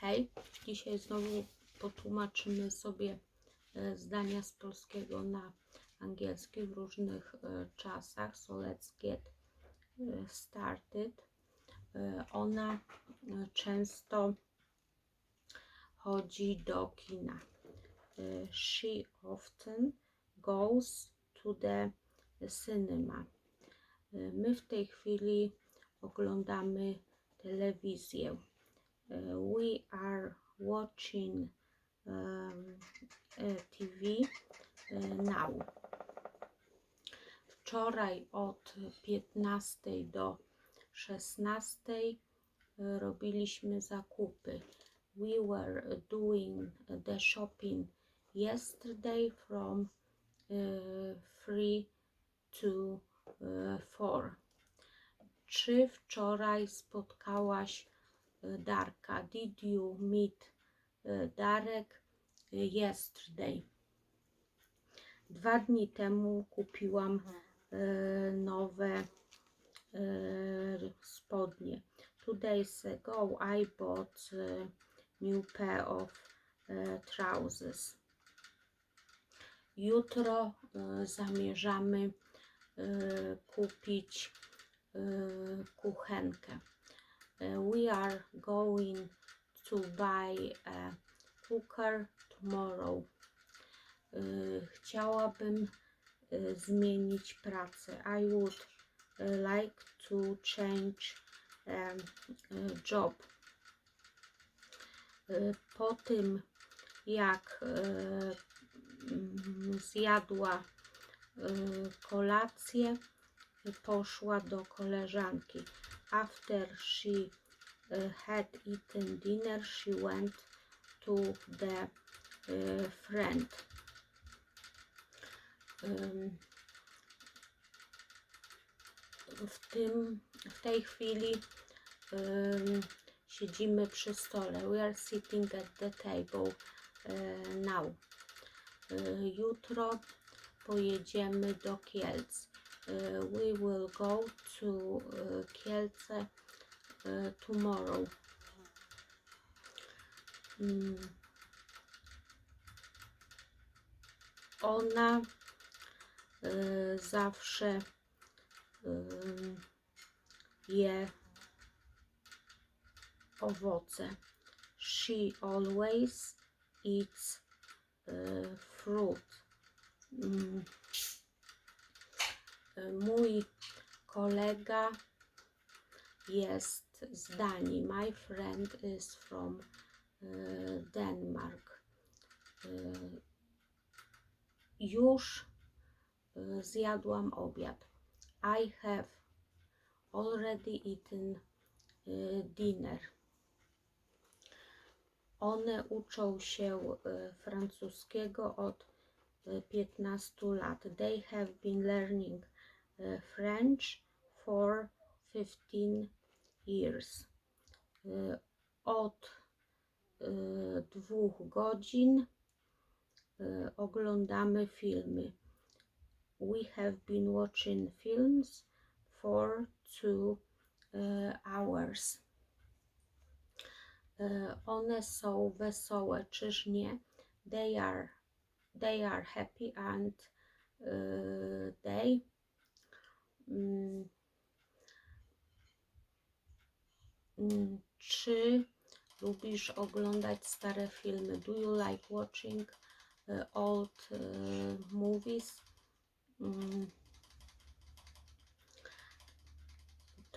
Hej, dzisiaj znowu potłumaczymy sobie e, zdania z polskiego na angielski w różnych e, czasach. So let's get e, started. Ona często chodzi do kina. She often goes to the cinema. My w tej chwili oglądamy telewizję. Uh, we are watching um, uh, TV uh, now. Wczoraj od 15 do 16 uh, robiliśmy zakupy. We were doing the shopping yesterday from uh, 3 to 4. Czy wczoraj spotkałaś e, Darka? Did you meet e, Darek yesterday? Dwa dni temu kupiłam e, nowe e, spodnie. Two days ago I bought a new pair of trousers. Jutro zamierzamy kupić kuchenkę. E, We are going to buy a cooker tomorrow. E, Chciałabym e, zmienić pracę. I would like to change job. Po tym jak mm, zjadła kolację, poszła do koleżanki. After she uh, had eaten dinner, she went to the uh, friend. Ym, W, tym, w tej chwili ym, siedzimy przy stole. We are sitting at the table uh, now. Jutro pojedziemy do Kielc. Uh, we will go to uh, Kielce uh, tomorrow. Mm. Ona y, zawsze y, je owoce. She always eats y, fruit. Mój kolega jest z Danii. My friend is from y, Denmark. Y, Już y, zjadłam obiad. I have already eaten dinner. One uczą się francuskiego od y, 15 lat. They have been learning French for 15 years. Y, Od y, dwóch godzin oglądamy filmy. We have been watching films for two hours. One są wesołe, czyż nie? They are, they are happy and they czy lubisz oglądać stare filmy? Do you like watching y, old y, movies? Mm,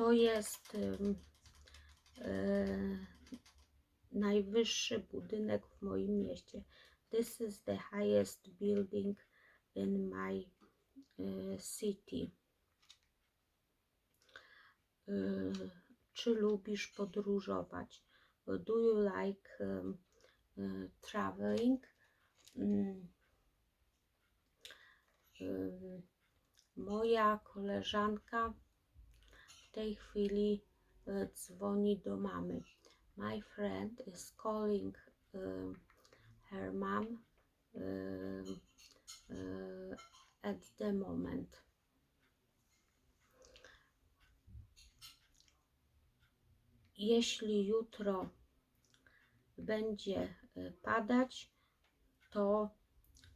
To jest y, najwyższy budynek w moim mieście. This is the highest building in my city. Y, Czy lubisz podróżować? Do you like um, y, traveling? Mm. Y, Moja koleżanka w tej chwili y, dzwoni do mamy. My friend is calling her mom at the moment. Jeśli jutro będzie e, padać, to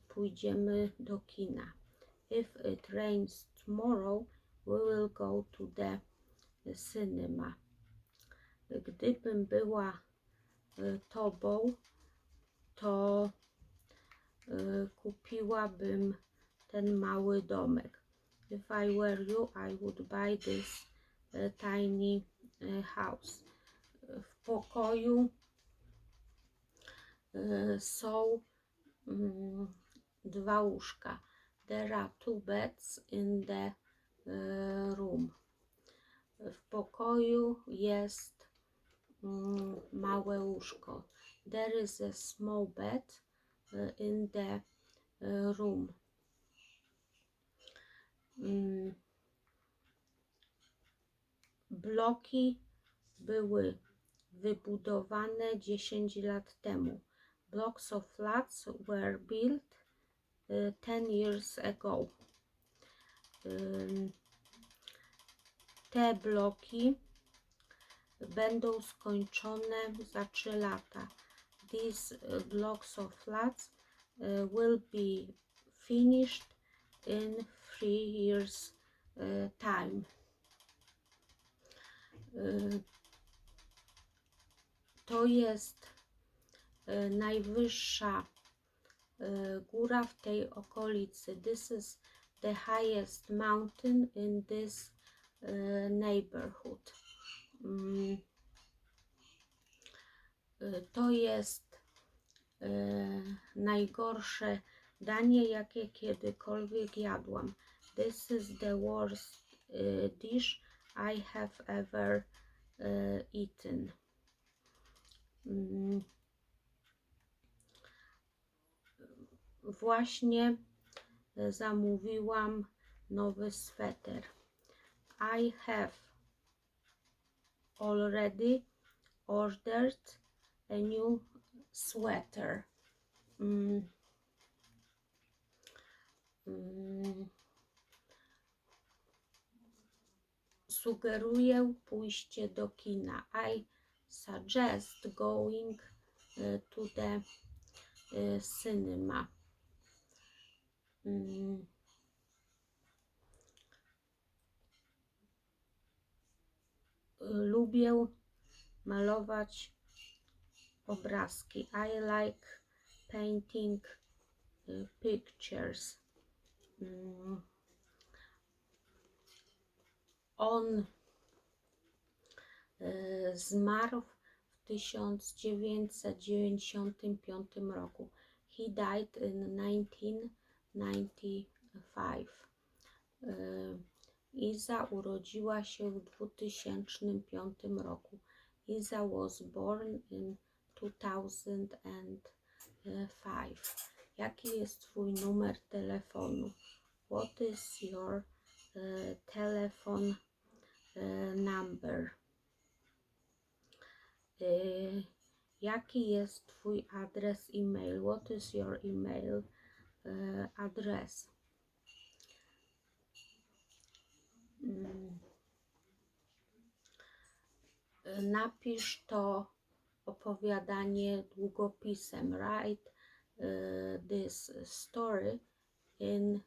pójdziemy do kina. If it rains tomorrow, we will go to the cinema. Gdybym była e, tobą, to e, kupiłabym ten mały domek. If I were you, I would buy this tiny house. W pokoju e, są mm, dwa łóżka. There are two beds in the e, room. W pokoju jest mm, małe łóżko. There is a small bed e, in the room. Mm. Bloki były wybudowane 10 lat temu. Blocks of flats were built uh, 10 years ago. Te bloki będą skończone za 3 lata. These uh, blocks of flats uh, will be finished in 3 years time. To jest y, najwyższa y, góra w tej okolicy. This is the highest mountain in this y, neighborhood. Mm. To jest najgorsze danie, jakie kiedykolwiek jadłam. This is the worst dish I have ever eaten. Mm. Właśnie e, zamówiłam nowy sweter. I have already ordered a new sweater. Mm. Mm. sugeruję pójście do kina. I suggest going e, to the e, cinema. Mm. Lubię malować obrazki. I like painting e, pictures. Mm. On zmarł w 1995 roku. He died in 1995. E, Iza urodziła się w 2005 roku. Iza was born in 2005. Jaki jest Twój numer telefonu? What is your uh, telephone uh, number? Y, Jaki jest Twój adres e-mail? What is your email uh, address? Mm. Y, Napisz to opowiadanie długopisem. Write uh, this story in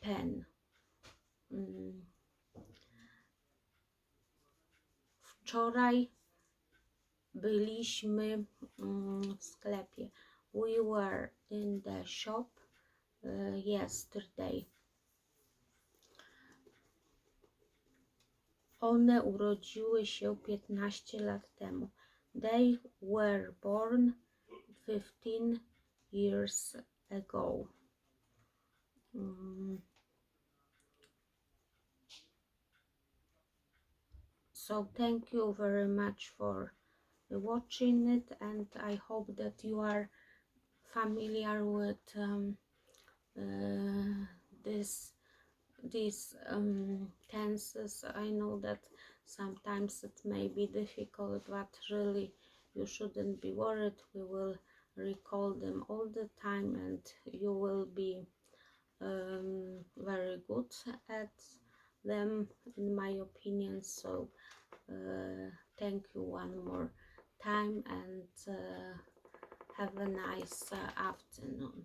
pen. Mm. Wczoraj byliśmy mm, w sklepie. We were in the shop uh, yesterday. One urodziły się 15 lat temu. They were born 15 years ago. Mm. So thank you very much for watching it and I hope that you are familiar with um, uh, this these um, tenses. I know that sometimes it may be difficult, but really you shouldn't be worried. We will recall them all the time, and you will be um, very good at them, in my opinion. So, uh, thank you one more time and uh, have a nice uh, afternoon.